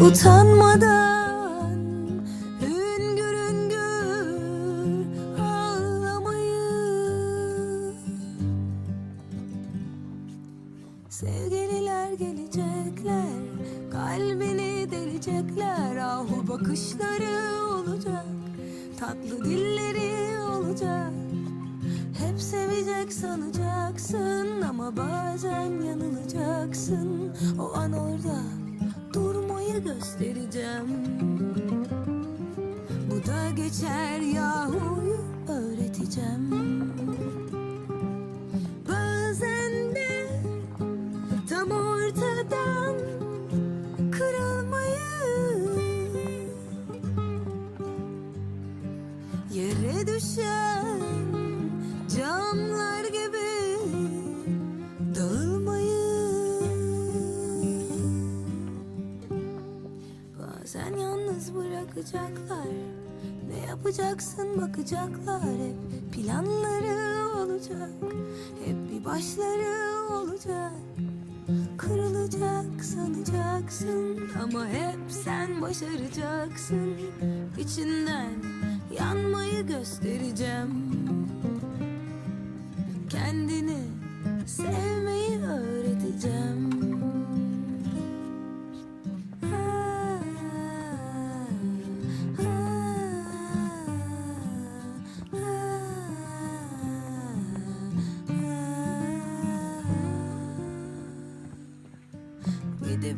Utanmadan hüngür hüngür ağlamayı Sevgililer gelecekler Kalbini delecekler. Ahu bakışları olacak Tatlı dilleri olacak. Hep sevecek sanacaksın Ama bazen yanılacaksın. O an orada durmayı göstereceğim. Bu da geçer yahuyu öğreteceğim. Bazen de tam ortadan kırılmayı Yere düşen camlar Bazen yalnız bırakacaklar. Ne yapacaksın bakacaklar. Hep planları olacak. Hep bir başları olacak. Kırılacak sanacaksın. Ama hep sen başaracaksın. İçinden yanmayı göstereceğim. Kendini öğreteceğim negative